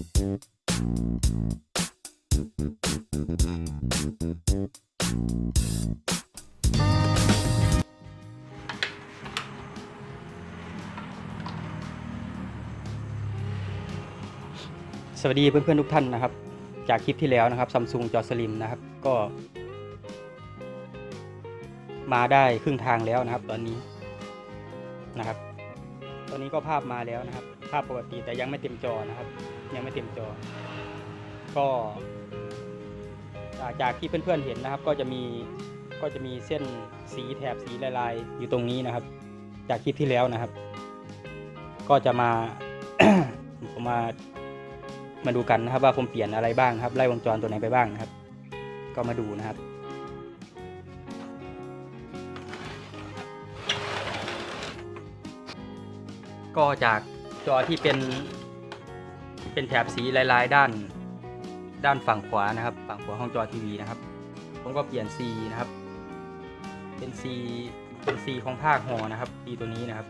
สวัสดีเพื่อนๆทุกท่านนะครับ จากคลิปที่แล้วนะครับซัมซุงจอสลิมนะครับก็ มาได้ครึ่งทางแล้วนะครับ ตอนนี้นะครับ ตอนนี้ก็ภาพมาแล้วนะครับ ภาพปกติแต่ยังไม่เต็มจอนะครับ ยังไม่เต็มจอ ก็จากที่เพื่อนๆเห็นนะครับ ก็จะมีก็จะมีเส้นสีแถบสีลายๆ อยู่ตรงนี้นะครับ จากคลิปที่แล้วนะครับ ก็จะมาผมมามาดูกันนะครับว่าผมเปลี่ยนอะไรบ้างครับ ไล่วงจรตัวไหนไปบ้างนะครับ ก็มาดูนะครับก็จากจอที่เป็น เป็นแถบสีลายๆ ด้าน ด้านฝั่งขวานะครับ ฝั่งขวาของจอทีวีนะครับ ผมก็เปลี่ยน C นะครับ เป็น C เป็น C ของภาคหอนะครับ C ตัวนี้นะครับ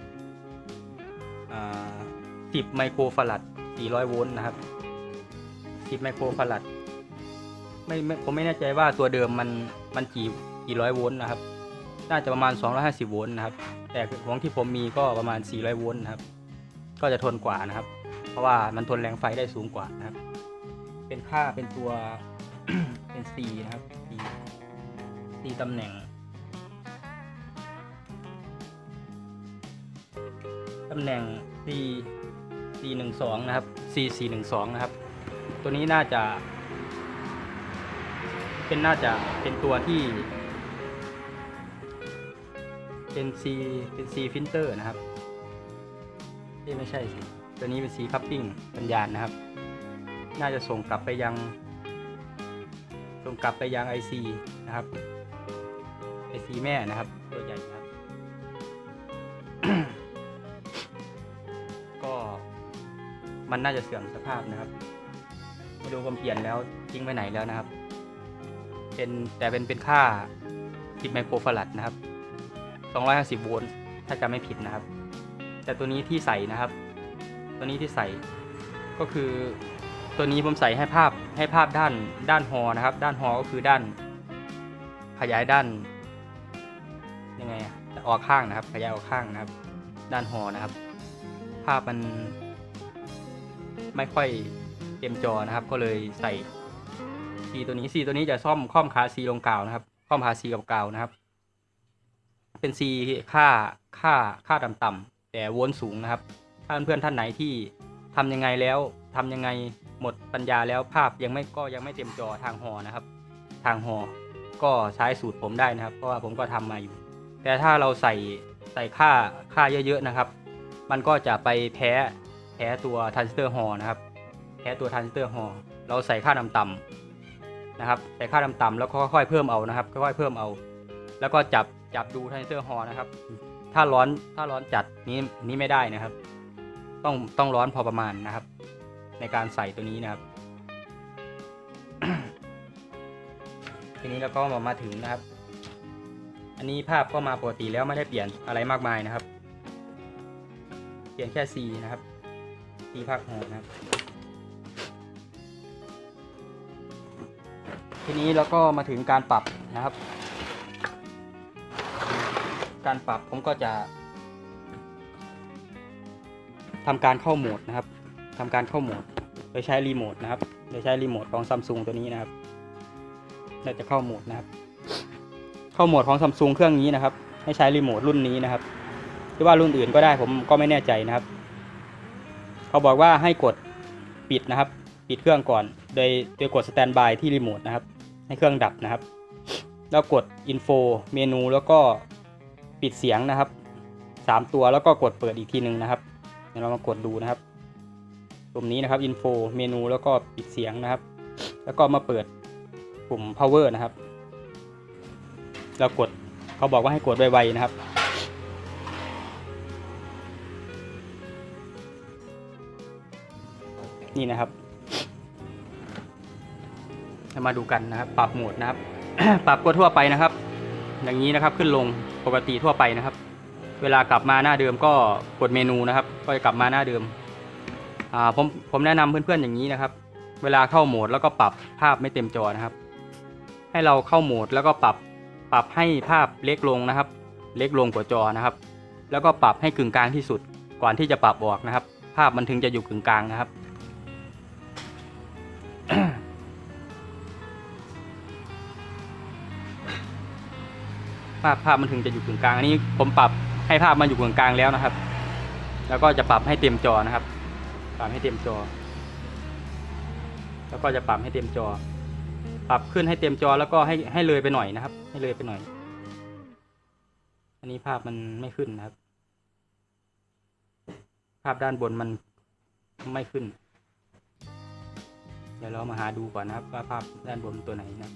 อ่า10ไมโครฟารัด400 โวลต์นะครับ10ไมโครฟารัดไม่ไม่ผมไม่แน่ใจว่าตัวเดิมมันมันกี่กี่ร้อยโวลต์นะครับ น่าจะประมาณ 250 โวลต์นะครับ แต่ของที่ผมมีก็ประมาณ 400 โวลต์นะครับ ก็จะทนกว่านะครับ เพราะว่ามันทนแรงไฟได้สูงกว่านะครับ เป็นค่าเป็นตัวเป็น C นะครับ C C ตำแหน่งตำแหน่ง C C หนึ่งสองนะครับ C 4 1 2นะครับ ตัวนี้น่าจะ เป็นน่าจะเป็นตัวที่ เป็น C เป็น C filter นะครับไม่ใช่สิ ตัวนี้เป็น C coupling สัญญาณนะครับ น่าจะส่งกลับไปยัง ส่งกลับไปยัง IC นะครับ IC แม่นะครับ ตัวใหญ่นะครับ ก็มันน่าจะเสื่อมสภาพนะครับม่รู้ผมเปลี่ยนแล้วทิ้งไปไหนแล้วนะครับ เป็นแต่เป็นเป็นค่า10ไมโครฟารัดนะครับ250โวลต์ถ้าจำไม่ผิดนะครับ แต่ตัวนี้ที่ใส่นะครับ ตัวนี้ที่ใส่ก็คือตัวนี้ผมใส่ให้ภาพให้ภาพด้านด้านฮอนะครับ ด้านฮอก็คือด้าน ขยายด้านยังไงอะออกข้างนะครับ ขยายออกข้างนะครับ ด้านฮอนะครับ ภาพมัน ไม่ค่อยเต็มจอนะครับ ก็เลยใส่ซีตัวนี้ซีตัวนี้จะซ่อมค่อมขาซีลงกาวนะครับ ค่อมขาซีกับกาวนะครับ เป็นซีค่าค่าค่าต่ำๆแต่โวลสูงนะครับ ถ้าเพื่อนท่านไหนที่ทำยังไงแล้วทำยังไงหมดปัญญาแล้วภาพยังไม่ก็ยังไม่เต็มจอทางฮอนะครับ ทางฮอก็ใช้สูตรผมได้นะครับ เพราะว่าผมก็ทำมาอยู่ แต่ถ้าเราใส่ใส่ค่าค่าเยอะๆนะครับ มันก็จะไปแพ้แพ้ตัวทรานซิสเตอร์ฮอนะครับ แพ้ตัวทรานซิสเตอร์ฮอเราใส่ค่าต่ำๆนะครับ ใส่ค่าต่ำๆแล้วก็ค่อยๆเพิ่มเอานะครับค่อยๆเพิ่มเอา แล้วก็จับจับดูทรานซิสเตอร์ฮอนะครับ ถ้าร้อนถ้าร้อนจัดนี้นี้ไม่ได้นะครับ ต้องต้องร้อนพอประมาณนะครับ ในการใส่ตัวนี้นะครับ ทีนี้เราก็มามาถึงนะครับ อันนี้ภาพก็มาปกติแล้วไม่ได้เปลี่ยนอะไรมากมายนะครับ เปลี่ยนแค่ C นะครับ C ภาคหอนะครับ ทีนี้เราก็มาถึงการปรับนะครับ การปรับผมก็จะ ทำการเข้าโหมดนะครับทำการเข้าโหมด โดยใช้รีโมทนะครับโดยใช้รีโมทของซัมซุงตัวนี้นะครับเราจะเข้าโหมดนะครับ เข้าโหมดของซัมซุงเครื่องนี้นะครับ ให้ใช้รีโมทรุ่นนี้นะครับหรือว่ารุ่นอื่นก็ได้ผมก็ไม่แน่ใจนะครับ เขาบอกว่าให้กดปิดนะครับ ปิดเครื่องก่อน โดยโดยกดสแตนบายที่รีโมทนะครับ ให้เครื่องดับนะครับ แล้วกดอินโฟเมนูแล้วก็ปิดเสียงนะครับสามตัวแล้วก็กดเปิดอีกทีหนึ่งนะครับ เดี๋ยวเรามากดดูนะครับปุ่มนี้นะครับอินโฟเมนูแล้วก็ปิดเสียงนะครับ แล้วก็มาเปิดปุ่ม power นะครับแล้วกดเขาบอกว่าให้กดไวๆนะครับ นี่นะครับเรามาดูกันนะครับ ปรับโหมดนะครับ ปรับก็ทั่วไปนะครับ อย่างนี้นะครับขึ้นลงปกติทั่วไปนะครับ เวลากลับมาหน้าเดิมก็กดเมนูนะครับ ก็จะกลับมาหน้าเดิมอ่าผมผมแนะนำเพื่อนๆอย่างนี้นะครับ เวลาเข้าโหมดแล้วก็ปรับภาพไม่เต็มจอนะครับ ให้เราเข้าโหมดแล้วก็ปรับปรับให้ภาพเล็กลงนะครับ เล็กลงกว่าจอนะครับ แล้วก็ปรับให้กึ่งกลางที่สุดก่อนที่จะปรับออกนะครับ ภาพมันถึงจะอยู่กึ่งกลางนะครับภาพภาพมันถึงจะอยู่กึ่งกลางอันนี้ผมปรับ ให้ภาพมันอยู่กึ่งกลางแล้วนะครับ แล้วก็จะปรับให้เต็มจอนะครับ ปรับให้เต็มจอ แล้วก็จะปรับให้เต็มจอ ปรับขึ้นให้เต็มจอแล้วก็ให้ให้เลยไปหน่อยนะครับ ให้เลยไปหน่อย อันนี้ภาพมันไม่ขึ้นนะครับ ภาพด้านบนมันไม่ขึ้น เดี๋ยวเรามาหาดูก่อนนะครับว่าภาพด้านบนตัวไหนนะ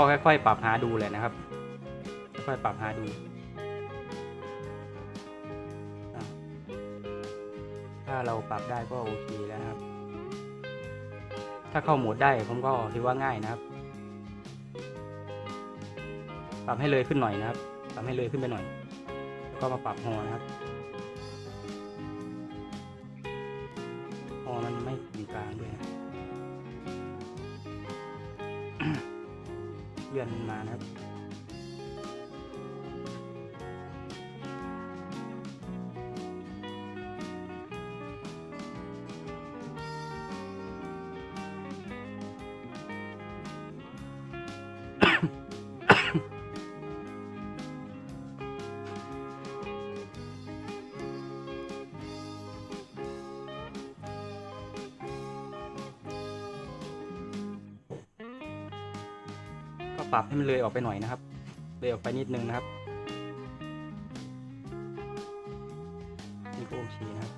ก็ค่อย ๆ ปรับหาดูเลยนะครับ ค่อยๆปรับหาดูถ้าเราปรับได้ก็โอเคแล้วครับ ถ้าเข้าโหมดได้ผมก็ถือว่าง่ายนะครับ ปรับให้เลยขึ้นหน่อยนะครับ ปรับให้เลยขึ้นไปหน่อยแล้วก็มาปรับฮอนะครับฮอมันไม่ถึงกลางด้วยนะ เรือนมานะครับ รับให้มันเลยออกไปหน่อยนะครับ เลยออกไปนิดนึงนะครับนี่ก็โอเคนะครับ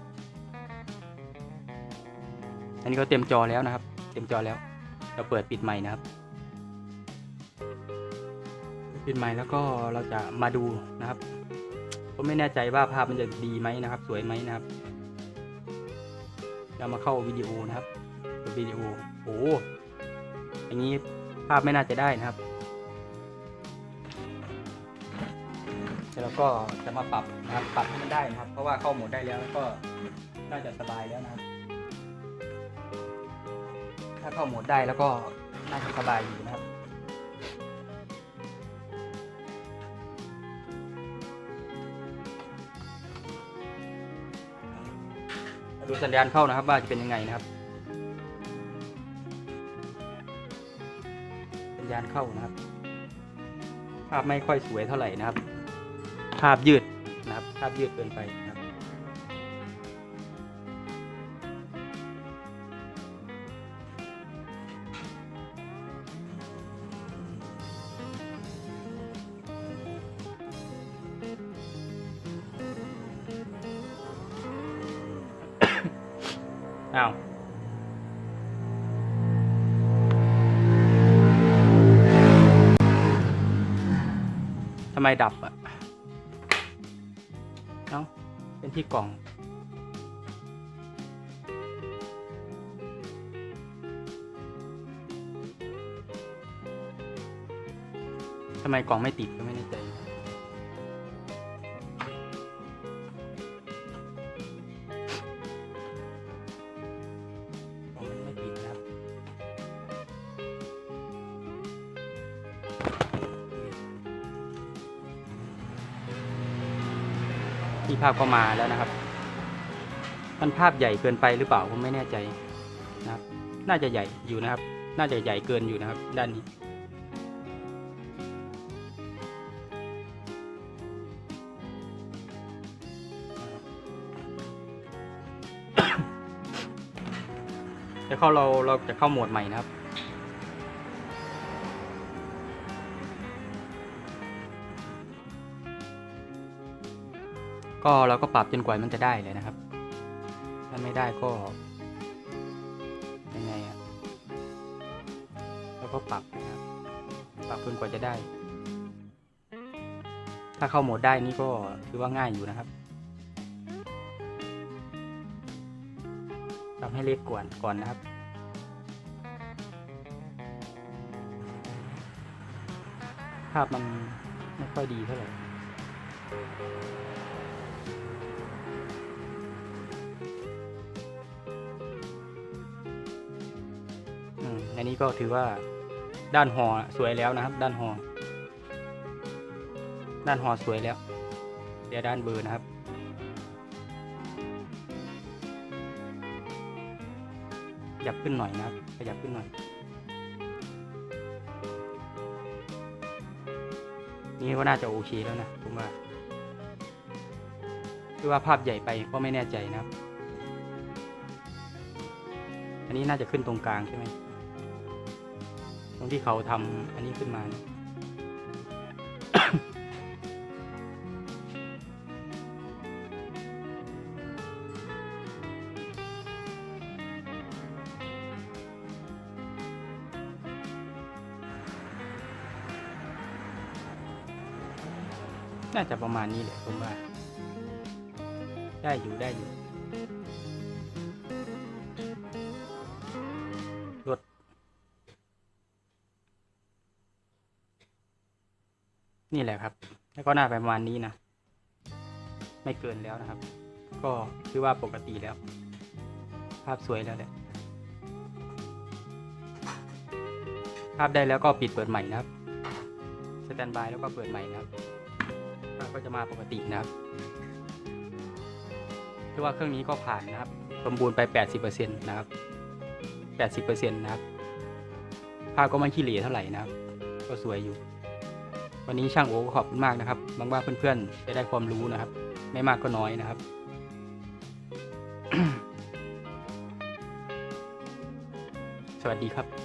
อันนี้ก็เต็มจอแล้วนะครับ เต็มจอแล้ว เราเปิดปิดใหม่นะครับ ปิดใหม่แล้วก็เราจะมาดูนะครับผมไม่แน่ใจว่าภาพมันจะดีไหมนะครับ สวยไหมนะครับเรามาเข้าวิดีโอนะครับเปิดวิดีโอโอ้อย่างนี้ภาพไม่น่าจะได้นะครับ เดี๋ยวก็จะมาปรับนะครับปรับให้มันได้นะครับ เพราะว่าเข้าโหมดได้แล้วก็น่าจะสบายแล้วนะครับถ้าเข้าโหมดได้แล้วก็น่าจะสบายอยู่นะครับดูสัญญาณเข้านะครับว่าจะเป็นยังไงนะครับ สัญญาณเข้านะครับ ภาพไม่ค่อยสวยเท่าไหร่นะครับ ภาพยืดนะครับภาพยืดเกินไปนะครับอ้าวทำไมดับอะ ที่กล่อง ทำไมกล่องไม่ติดก็ไม่แน่ใจ ที่ภาพก็มาแล้วนะครับ มันภาพใหญ่เกินไปหรือเปล่าผมไม่แน่ใจนะครับ น่าจะใหญ่อยู่นะครับ น่าจะใหญ่เกินอยู่นะครับ ด้านนี้ จะเข้าเราเราจะเข้าโหมดใหม่นะครับ ก็เราก็ปรับจนกว่ามันจะได้เลยนะครับ ถ้าไม่ได้ก็ยังไงอะเราก็ปรับนะครับ ปรับจนกว่าจะได้ ถ้าเข้าโหมดได้นี่ก็ถือว่าง่ายอยู่นะครับทำให้เล็กก่อนก่อนนะครับ ภาพมันไม่ค่อยดีเท่าไหร่ อันนี้ก็ถือว่าด้านหอสวยแล้วนะครับ ด้านหอด้านหอสวยแล้ว เดี๋ยวด้านเบอร์นะครับ ขยับขึ้นหน่อยนะครับ ขยับขึ้นหน่อย นี่ก็น่าจะโอเคแล้วนะผมว่าคือว่าภาพใหญ่ไปก็ไม่แน่ใจนะครับ อันนี้น่าจะขึ้นตรงกลางใช่ไหม ตรงที่เขาทำอันนี้ขึ้นมาน่าจะประมาณนี้แหละผมว่า ได้อยู่ได้อยู่ นี่แหละครับ แล้วก็น่าประมาณนี้นะ ไม่เกินแล้วนะครับ ก็คือว่าปกติแล้ว ภาพสวยแล้วแหละภาพได้แล้วก็ปิดเปิดใหม่นะครับสแตนบายแล้วก็เปิดใหม่นะครับภาพก็จะมาปกตินะครับคือว่าเครื่องนี้ก็ผ่านนะครับ สมบูรณ์ไป 80%นะครับ 80%นะครับ ภาพก็ไม่ขี้เหร่เท่าไหร่นะครับ ก็สวยอยู่ วันนี้ช่างโอก็ขอบคุณมากนะครับหวังว่าเพื่อนๆจะได้ความรู้นะครับ ไม่มากก็น้อยนะครับสวัสดีครับ